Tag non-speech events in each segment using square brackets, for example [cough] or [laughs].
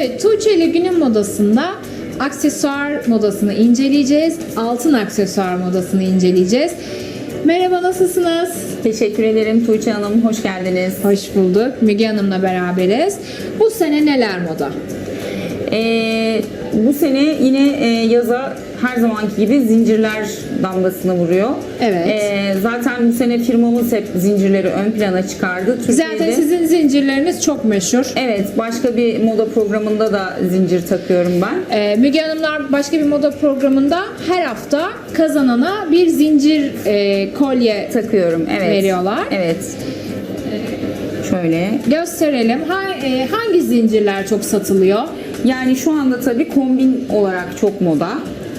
Evet, Tuğçe ile günün modasında aksesuar modasını inceleyeceğiz. Altın aksesuar modasını inceleyeceğiz. Merhaba, nasılsınız? Teşekkür ederim Tuğçe Hanım. Hoş geldiniz. Hoş bulduk. Müge Hanım'la beraberiz. Bu sene neler moda? Ee, bu sene yine e, yaza her zamanki gibi zincirler damgasını vuruyor. Evet. Ee, zaten bu sene firmamız hep zincirleri ön plana çıkardı. Türkiye'de, Zaten sizin zincirleriniz çok meşhur. Evet, başka bir moda programında da zincir takıyorum ben. Ee, Müge Hanımlar başka bir moda programında her hafta kazanana bir zincir e, kolye Takıyorum, evet. veriyorlar. Evet. Şöyle. Gösterelim. Ha- e, hangi zincirler çok satılıyor? Yani şu anda tabii kombin olarak çok moda.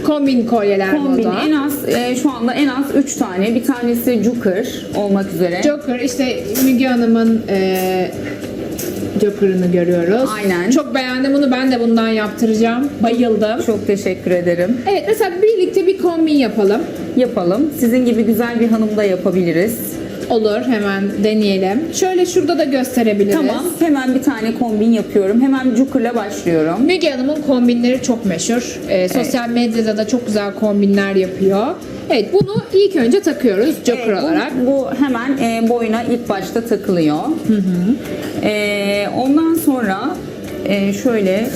Kombin kolyeler Kombin moda. en az e, şu anda en az 3 tane. Bir tanesi Joker olmak üzere. Joker işte Müge Hanım'ın e, Joker'ını görüyoruz. Aynen. Çok beğendim bunu. Ben de bundan yaptıracağım. Bayıldım. Çok teşekkür ederim. Evet mesela birlikte bir kombin yapalım. Yapalım. Sizin gibi güzel bir hanım da yapabiliriz. Olur hemen deneyelim. Şöyle şurada da gösterebiliriz. Tamam. Hemen bir tane kombin yapıyorum. Hemen Joker'la başlıyorum. Müge Hanım'ın kombinleri çok meşhur. Ee, sosyal medyada da çok güzel kombinler yapıyor. Evet bunu ilk önce takıyoruz Joker Evet, bu- olarak. Bu, hemen e, boyuna ilk başta takılıyor. E, ondan sonra e, şöyle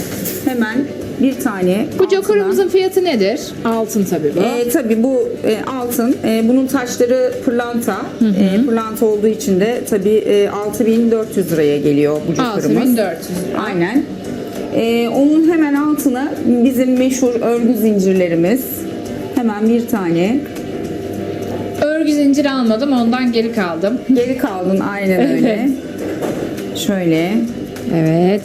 hemen bir tane Bu Joker'ımızın fiyatı nedir? Altın tabii bu. E, tabii bu e, altın. E, bunun taşları pırlanta. E, pırlanta olduğu için de tabii e, 6400 liraya geliyor bu Joker'ımız. 6400 lira. Aynen. E, onun hemen altına bizim meşhur örgü zincirlerimiz. Hemen bir tane. Örgü zinciri almadım ondan geri kaldım. Geri kaldın aynen öyle. Şöyle. Evet.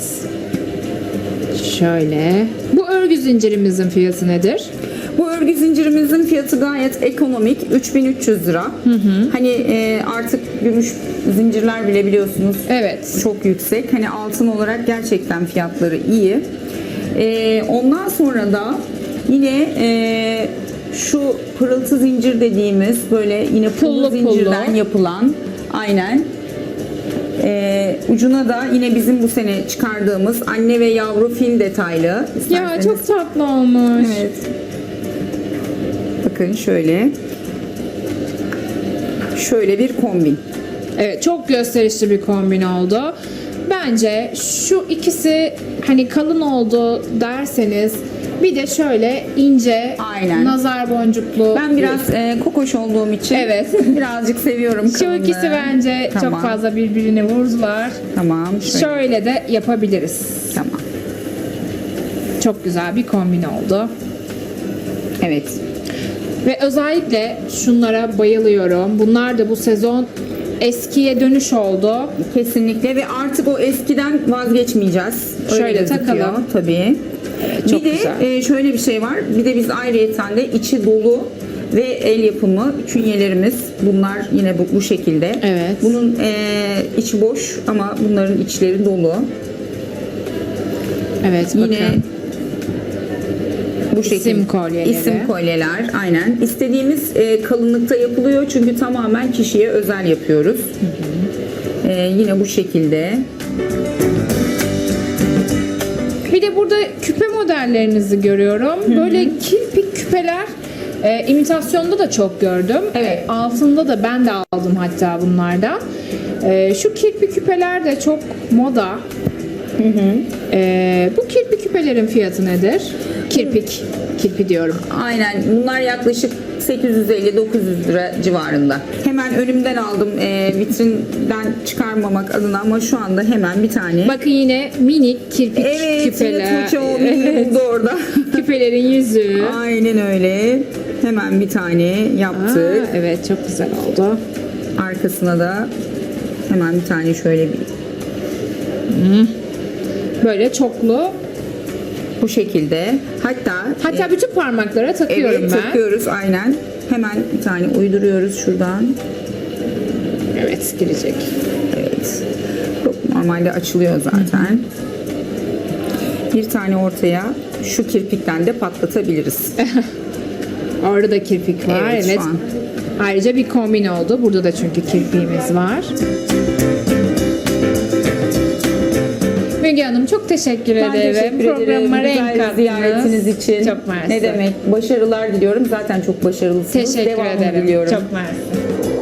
Şöyle. Örgü zincirimizin fiyatı nedir? Bu örgü zincirimizin fiyatı gayet ekonomik. 3300 lira. Hani e, artık gümüş zincirler bile biliyorsunuz Evet. çok yüksek. Hani altın olarak gerçekten fiyatları iyi. E, ondan sonra da yine e, şu pırıltı zincir dediğimiz böyle yine pullu, Pullu pullu. zincirden yapılan aynen e, ucuna da yine bizim bu sene çıkardığımız anne ve yavru fil detaylı. Ya İsterseniz- çok tatlı olmuş. Evet. Bakın şöyle. Şöyle bir kombin. Evet çok gösterişli bir kombin oldu. Bence şu ikisi hani kalın oldu derseniz bir de şöyle ince Aynen. nazar boncuklu. Ben biraz e, kokoş olduğum için Evet. [laughs] birazcık seviyorum şu kalınlığı. ikisi bence Tamam. çok fazla birbirini vurdular. Tamam. Şöyle. Şöyle de yapabiliriz. Tamam. Çok güzel bir kombin oldu. Evet. Ve özellikle şunlara bayılıyorum. Bunlar da bu sezon eskiye dönüş oldu. Kesinlikle ve artık o eskiden vazgeçmeyeceğiz. Öyle Şöyle gözüküyor, takalım. Tabii. Çok bir de güzel. e, şöyle bir şey var. Bir de biz ayrıyeten de içi dolu ve el yapımı künyelerimiz bunlar yine bu, bu şekilde. Evet. Bunun e, içi boş ama bunların içleri dolu. Evet Yine bakın. bu İsim şekilde kolyeleri. isim kolyeler aynen. İstediğimiz e, kalınlıkta yapılıyor çünkü tamamen kişiye özel yapıyoruz. E, yine bu şekilde. Bir de burada küpe modellerinizi görüyorum. Böyle kirpik küpeler e, imitasyonda da çok gördüm. Evet. E, altında da ben de aldım hatta bunlardan. E, şu kirpik küpeler de çok moda. E, bu kirpik küpelerin fiyatı nedir? Kirpik, kirpi diyorum. Aynen bunlar yaklaşık 850-900 lira civarında. Hemen önümden aldım e, vitrinden çıkarmamak adına ama şu anda hemen bir tane. Bakın yine minik kirpik evet küpeler. yine Tuğçe o mini buldu orada. [laughs] Küpelerin yüzü. Aynen öyle. Hemen bir tane yaptık. Aa, evet çok güzel oldu. Arkasına da hemen bir tane şöyle bir Böyle çoklu. Bu şekilde. Hatta Hatta e, bütün parmaklara takıyorum evet, ben. takıyoruz aynen. Hemen bir tane uyduruyoruz şuradan. Evet girecek. Evet. Çok normalde açılıyor zaten. Bir tane ortaya şu kirpikten de patlatabiliriz. [laughs] Orada da kirpik var. Evet, şu an. Ayrıca bir kombin oldu. Burada da çünkü kirpiğimiz var. Müge Hanım çok teşekkür Ben ederim. teşekkür Programıma ederim. renk kattınız. ziyaretiniz için. Çok mersi. Ne demek? Başarılar diliyorum. Zaten çok başarılısınız. Teşekkür Devamını ederim. diliyorum. Çok mersi.